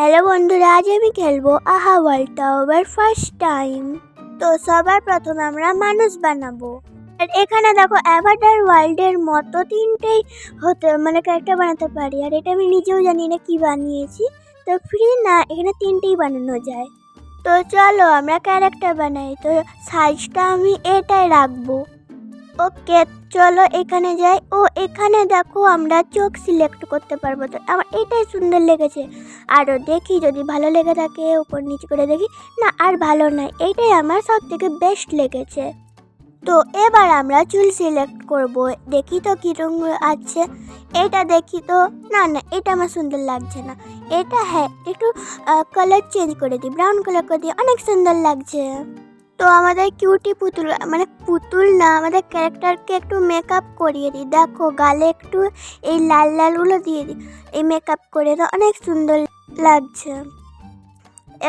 Hello বন্ধুরা, আজ আমি খেলব আহা ওয়ার্ল্ড টাওয়ার ফার্স্ট টাইম। তো সবার প্রথমে আমরা মানুষ বানাবো। আর এখানে দেখো অ্যাভাটার ওয়ার্ল্ডের মতো তিনটেই হতে মানে ক্যারেক্টার বানাতে পারি। আর এটা আমি নিজেও জানি না কি বানিয়েছি। তো ফ্রি না, এখানে তিনটেই বানানো যায়। তো চলো আমরা ক্যারেক্টার বানাই। তো সাইজটা আমি এটাই রাখব। ওকে, চলো এখানে যাই। ও, এখানে দেখো আমরা চোখ সিলেক্ট করতে পারব। তো আমার এটাই সুন্দর লেগেছে। আরও দেখি যদি ভালো লেগে থাকে, উপর নিচে করে দেখি। না, আর ভালো নয় এইটাই আমার সব থেকে বেস্ট লেগেছে। তো এবার আমরা চুল সিলেক্ট করব। দেখি তো কীরকম আছে। এটা দেখি তো, না না, এটা আমার সুন্দর লাগছে না। এটা হ্যাঁ একটু কালার চেঞ্জ করে দিই ব্রাউন কালার করে দিই, অনেক সুন্দর লাগছে। তো আমাদের কিউটি পুতুল মানে পুতুল না, আমাদের ক্যারেক্টারকে একটু মেকআপ করিয়ে দিই। দেখো, গালে একটু এই লাল লালগুলো দিয়ে দিই, এই মেকআপ করে অনেক সুন্দর লাগছে।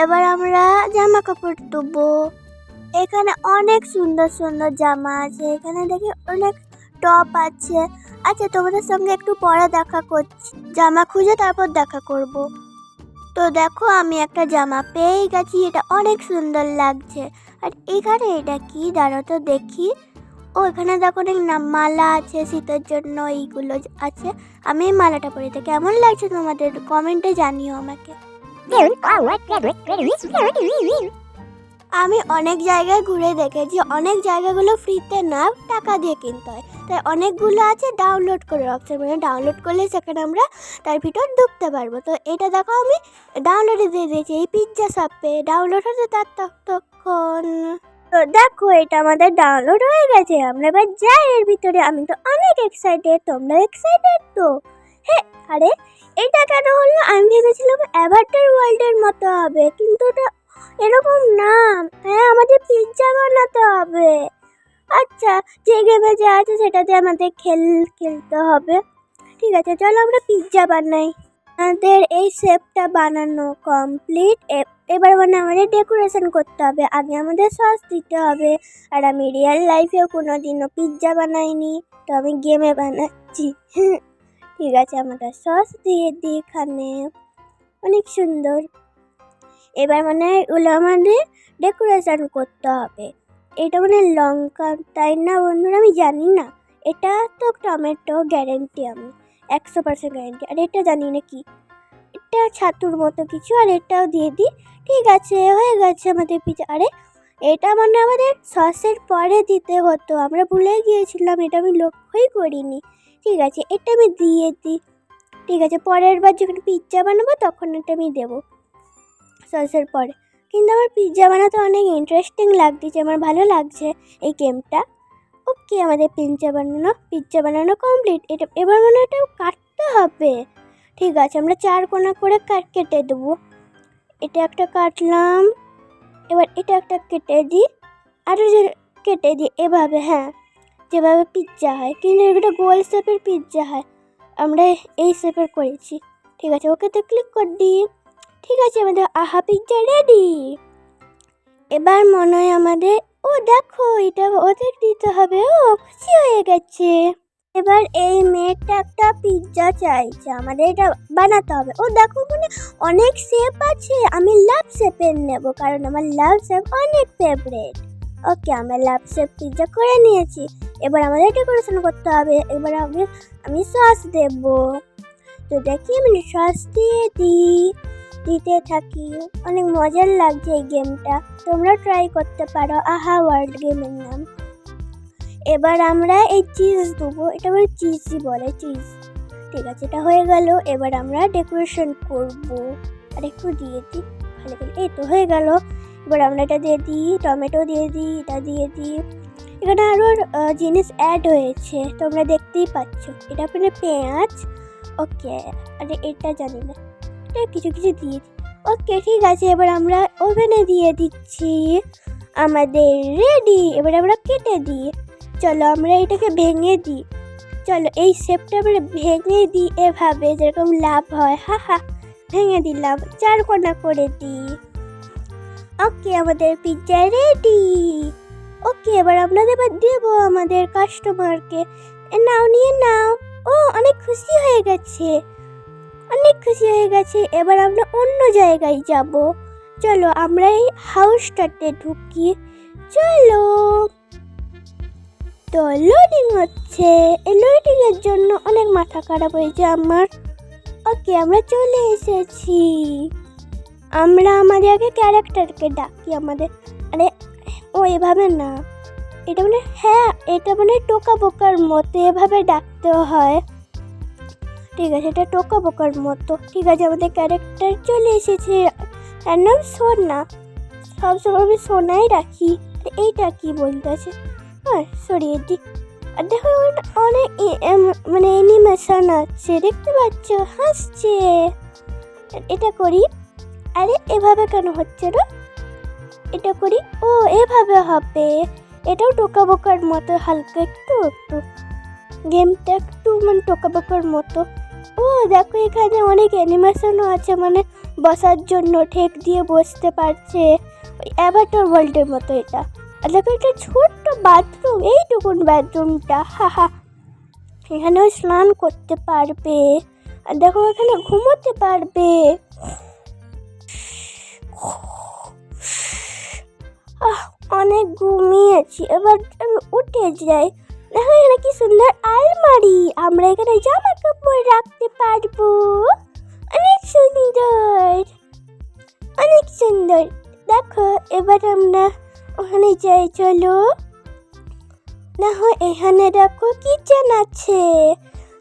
এবার আমরা জামা কাপড় দেবো এখানে অনেক সুন্দর সুন্দর জামা আছে, এখানে দেখি অনেক টপ আছে। আচ্ছা তোমাদের সঙ্গে একটু পরে দেখা করছি, জামা খুঁজে তারপর দেখা করব। তো দেখো, আমি একটা জামা পেয়ে গেছি, এটা অনেক সুন্দর লাগছে। আর এখানে এটা কি দাঁড়াও তো দেখি? ও, এখানে দেখো নাম মালা আছে, শীতের জন্য এইগুলো আছে। আমি এই মালাটা পরি তো, কেমন লাগছে তোমাদের? কমেন্টে জানিও আমাকে। আমি অনেক জায়গায় ঘুরে দেখেছি, অনেক জায়গাগুলো ফ্রিতে না, টাকা দিয়ে কিনতে হয়। তাই অনেকগুলো আছে ডাউনলোড করে অপশন মানে ডাউনলোড করলে সেখানে আমরা তার ভিতর ঢুকতে পারব। তো এটা দেখো আমি ডাউনলোডে দিয়ে দিয়েছি, এই পিৎজা শপে ডাউনলোড হতে তার ততক্ষণ তো দেখো, এটা আমাদের ডাউনলোড হয়ে গেছে। আমরা এবার যাই এর ভিতরে। আমি তো অনেক এক্সাইটেড তোমরা এক্সাইটেড তো? হ্যাঁ আরে, এটা কেন হলো? আমি ভেবেছিলাম অ্যাভাটার ওয়ার্ল্ডের মতো হবে, কিন্তু ওটা এরকম না। হ্যাঁ আমাদের পিৎজা বানাতে হবে। আচ্ছা যে গেমে যা আছে সেটাতে আমাদের খেল, খেলতে হবে। ঠিক আছে, চলো আমরা পিৎজা বানাই। আমাদের এই শেপটা বানানো কমপ্লিট এবার মানে আমাদের ডেকোরেশন করতে হবে। আগে আমাদের সস দিতে হবে। আর আমি রিয়েল লাইফেও কোনো দিনও পিৎজা বানাইনি। তো আমি গেমে বানাচ্ছি। ঠিক আছে, আমাদের সস দিয়ে দিই এখানে। অনেক সুন্দর। এবার মানে ওগুলো আমাদের ডেকোরেশন করতে হবে। এটা মানে লঙ্কা, তাই না বন্ধুরা? আমি জানি না। এটা তো টমেটো গ্যারেন্টি আমি। একশো পার্সেন্ট গ্যারেন্টি আর এটা জানি না কি। এটা ছাতুর মতো কিছু, আর এটাও দিয়ে দিই। ঠিক আছে, হয়ে গেছে আমাদের পিজা। আরে, এটা মানে আমাদের সসের পরে দিতে হতো। আমরা ভুলে গিয়েছিলাম, এটা আমি লক্ষ্যই করিনি। ঠিক আছে, এটা আমি দিয়ে দিই। ঠিক আছে, পরের বার যখন পিৎজা বানাবো, তখন এটা আমি দেবো সসের পরে। কিন্তু আমার পিৎজা বানাতে অনেক ইন্টারেস্টিং লাগছে, আমার ভালো লাগছে এই গেমটা ওকে আমাদের পিৎজা বানানো? পিৎজা বানানো কমপ্লিট এটা এবার মানে এটাও কাটতে হবে। ঠিক আছে, আমরা চার কোনা করে কাট কেটে দেবো। এটা একটা কাটলাম। এবার এটা একটা কেটে দিই। আরও যে কেটে দিই, এভাবে হ্যাঁ যেভাবে পিৎজা হয়। কিন্তু এটা গোল শেপের পিৎজা হয়। আমরা এই শেপের করেছি। ঠিক আছে, ওকে তো ক্লিক করে দিই। ঠিক আছে, আমাদের আহা পিৎজা রেডি এবার মনে হয় আমাদের ও দেখো, এটা ওদের দিতে হবে। ও খুশি হয়ে গেছে। এবার এই মেয়েটা একটা পিৎজা চাইছে আমাদের এটা বানাতে হবে। ও দেখো মানে অনেক শেপ আছে। আমি লাভ শেপের নেব, কারণ আমার লাভ শেপ অনেক ফেভারেট ওকে আমরা লাভ শেপ পিৎজা করে নিয়েছি। এবার আমাদের ডেকোরেশন করতে হবে। এবার আমি আমি সস দেব। তো দেখি, আমি সস দিয়ে দিই। দিতে থাকি। অনেক মজার লাগছে এই গেমটা তোমরা ট্রাই করতে পারো। আহা ওয়ার্ল্ড গেমের নাম। এবার আমরা এই চিজ দেবো। এটা বলে চিজই বলে চিজ ঠিক আছে, এটা হয়ে গেল। এবার আমরা ডেকোরেশন করব। আর একটু দিয়ে দিই। ভালো করে। এই তো হয়ে গেল। এবার আমরা এটা দিয়ে দিই, টমেটো দিয়ে দিই, এটা দিয়ে দিই। এখানে আরও জিনিস অ্যাড হয়েছে। তোমরা দেখতেই পাচ্ছ। এটা মানে পেঁয়াজ। ওকে আরে এটা জানি না। এটা কিছু কিছু দিয়ে ওকে, ঠিক আছে, এবার আমরা ওভেনে দিয়ে দিচ্ছি আমাদের রেডি। এবার আমরা কেটে দিই। চলো, আমরা এটাকে ভেঙে দিই। চলো, এই শেপটা আমরা ভেঙে দিই এভাবে, যেরকম লাভ হয়। হা হা, ভেঙে দিলাম। চার কোনা করে দিই। ওকে, আমাদের পিৎজা রেডি। ওকে, এবার আমরা এবার দেবো আমাদের কাস্টমারকে নাও, নিয়ে নাও। ও, অনেক খুশি হয়ে গেছে। অনেক খুশি হয়ে গেছে, এবার আমরা অন্য জায়গায় যাব। চলো আমরা এই হাউসটাতে ঢুকি। চলো। তো লোডিং হচ্ছে। এই লোডিং এর জন্য অনেক মাথা খারাপ হয়েছে আমার। ওকে আমরা চলে এসেছি। আমরা আমাদের আগে ক্যারেক্টারকে ডাকি আমাদের। আরে, ও এভাবে না। এটা মানে হ্যাঁ এটা মানে টোকা বোকার মতো এভাবে ডাকতে হয়। ঠিক আছে, এটা টোকা বোকার মতো। ঠিক আছে, আমাদের ক্যারেক্টার চলে এসেছে। তার নাম সোনা। সবসময় আমি সোনাই রাখি। এইটা কি বলতেছে? হ্যাঁ সরিয়ে দি আর দেখো অনেক মানে অ্যানিমেশন আছে, দেখতে পাচ্ছ? হাসছে। এটা করি। আরে, এভাবে কেন হচ্ছে না? এটা করি। ও, এভাবে হবে। এটাও টোকা বোকার মতো, হালকা একটু একটু। গেমটা একটু মানে টোকা বোকার মতো। ও, দেখো এখানে অনেক অ্যানিমেশনও আছে মানে বসার জন্য ঠেক দিয়ে বসতে পারছে। ওই অ্যাভাটার ওয়ার্ল্ডের মতো এটা। আর দেখো এটা ছোট্ট বাথরুম এইটুকুন বাথরুমটা হা হা। এখানেও স্নান করতে পারবে। আর দেখো এখানে ঘুমোতে পারবে। অনেক ঘুমিয়েছি। এবার আমি উঠে যাই। দেখো, এখানে কি সুন্দর আলমারি। আমরা এখানে জামা কাপড় রাখতে পারব। অনেক সুন্দর। অনেক সুন্দর। দেখো, এবার আমরা ওখানে যাই, চলো। দেখো, এখানে দেখো কিচেন আছে।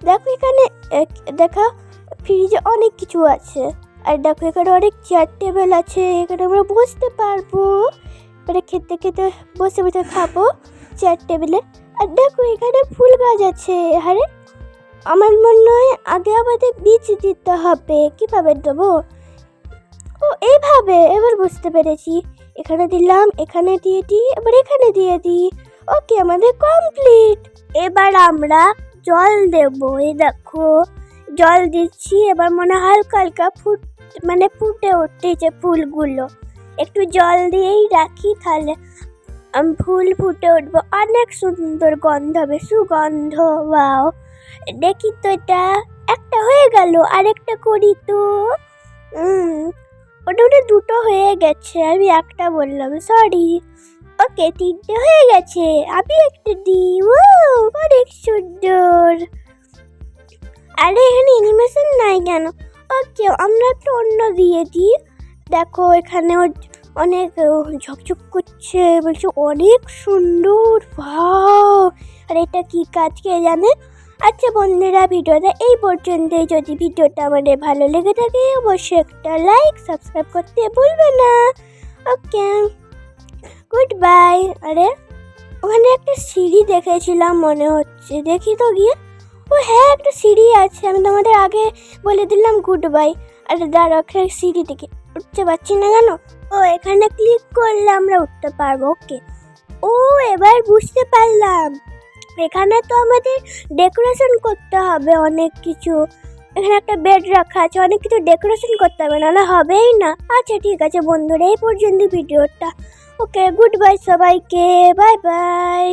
দেখো, এখানে দেখো ফ্রিজে অনেক কিছু আছে। আর দেখো, এখানে অনেক চেয়ার টেবিল আছে। এখানে আমরা বসতে পারব। এবারে খেতে খেতে বসে বসে খাব। চেয়ার টেবিলে আর দেখো এখানে ফুল গাছ আছে আরে আমার মনে হয় আগে আমাদের বীজ দিতে হবে। কীভাবে দেবো? ও, এইভাবে, এবার বুঝতে পেরেছি। এখানে দিলাম, এখানে দিয়ে দিই, এবার এখানে দিয়ে দিই। ওকে, আমাদের কমপ্লিট এবার আমরা জল দেব, এই দেখো। জল দিচ্ছি, এবার মনে হালকা হালকা ফুট মানে ফুটে উঠেছে ফুলগুলো। একটু জল দিয়েই রাখি, তাহলে ফুল ফুটে উঠবো। অনেক সুন্দর গন্ধ হবে, সুগন্ধ, ওয়াও। দেখি তো এটা। একটা হয়ে গেল, আরেকটা করি তো। ওটা দুটো হয়ে গেছে, আমি একটা বললাম সরি ওকে, তিনটে হয়ে গেছে, আমি একটা দিই ও অনেক সুন্দর। আরে, এখানে অ্যানিমেশন নাই কেন? ওকে, আমরা একটা অন্য দিয়ে দিই। দেখো এখানে অনেক ঝকঝক করছে, বলছে, অনেক সুন্দর ভাও আর এটা কি কাজ কে জানে? আচ্ছা বন্ধুরা, ভিডিওটা এই পর্যন্তই। যদি ভিডিওটা আমাদের ভালো লেগে থাকে, অবশ্যই একটা লাইক সাবস্ক্রাইব করতে ভুলবে না। ওকে গুড বাই আরে, ওখানে একটা সিঁড়ি দেখেছিলাম, মনে হচ্ছে। দেখি তো গিয়ে। ও হ্যাঁ একটা সিঁড়ি আছে। আমি তোমাদের আগে বলে দিলাম গুড বাই আর দাঁড়া ওখানে সিঁড়ি দেখে। উঠতে পারছি না কেন ও, এখানে ক্লিক করলে আমরা উঠতে পারব ওকে ও, এবার বুঝতে পারলাম। এখানে তো আমাদের ডেকোরেশন করতে হবে অনেক কিছু। এখানে একটা বেড রাখা আছে, অনেক কিছু ডেকোরেশন করতে হবে, নাহলে হবেই না। আচ্ছা ঠিক আছে বন্ধুরা, এই পর্যন্ত ভিডিওটা। ওকে গুড বাই সবাইকে বাই বাই